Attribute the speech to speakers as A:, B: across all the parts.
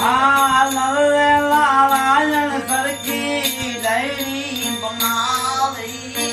A: આ નરેલા રાયણ સરખી ડાયરી બનાવી.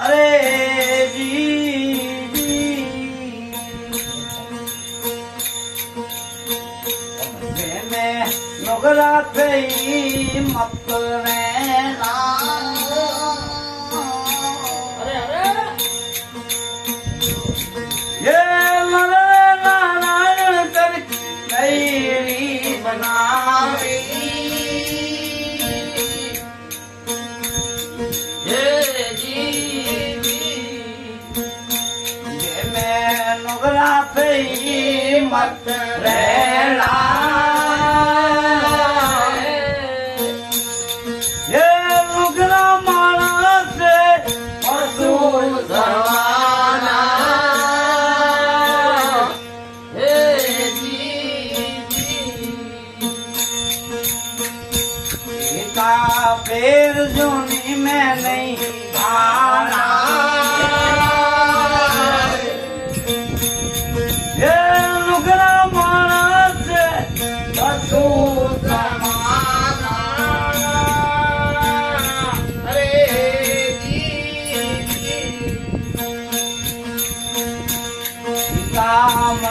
A: અરે નોકરા થઈ મત અરે मत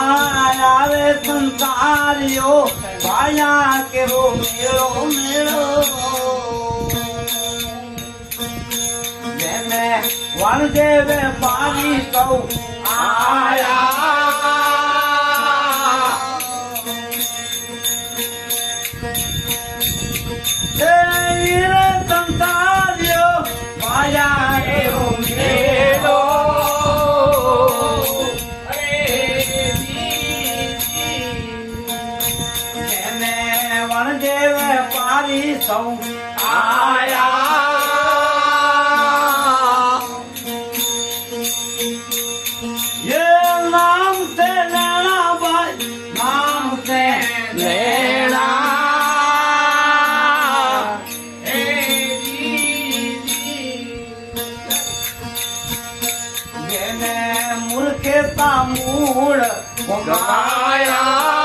A: આવે સંસારીઓ ભાયા કેવો મેળો મેળો જેને વણદેવે પાણી સૌ આયા Yeah. સૌ આયા એ નામ તે લેણા ભાઈ નામ તે લેણા મૂળ ભગાયા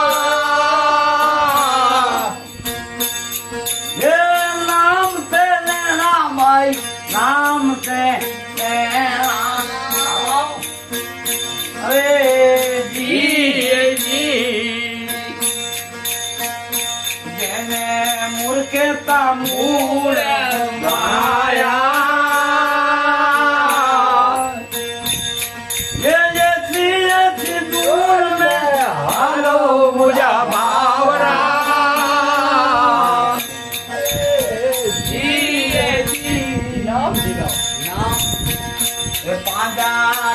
A: મૂળ માયા જે જેથી દૂર મે હાલો
B: મુજા બાવરા જીએ જી નામ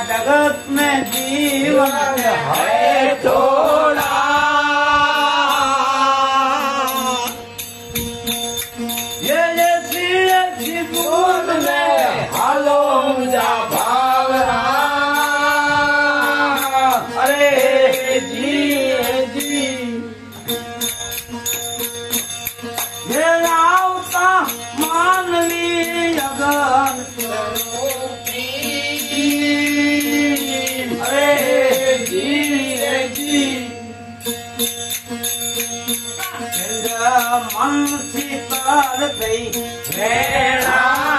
A: જગત મે જીવન હૈ તો અંગ મન શીતળ થઈ વેળા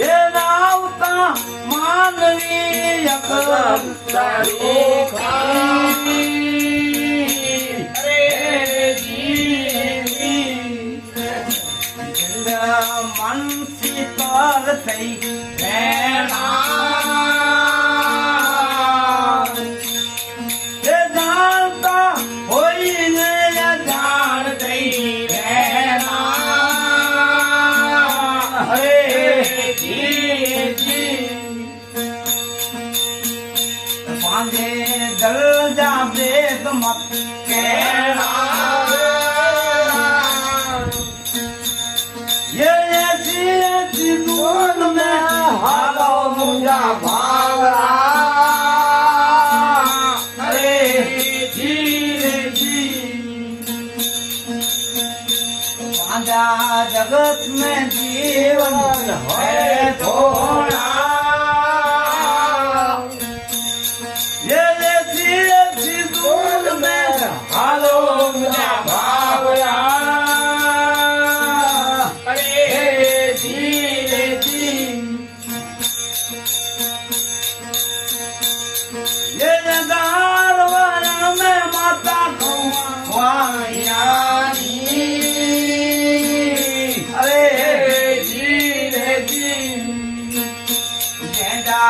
A: એ રાવતા માનવી મન શીતળ થઈ जल जा वेद मत कहना ये जी जी दूर में हालो मुझा जगत में जीवन है थोड़ा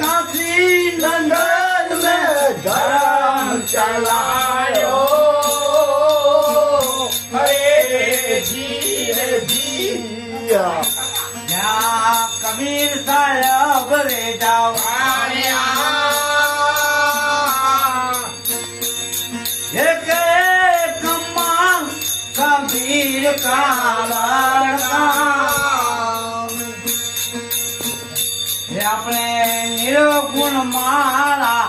A: खाी लंग में घर चलायो कबीर साया वेटा મારા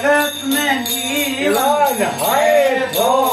A: જગત ને જીવન હે ભો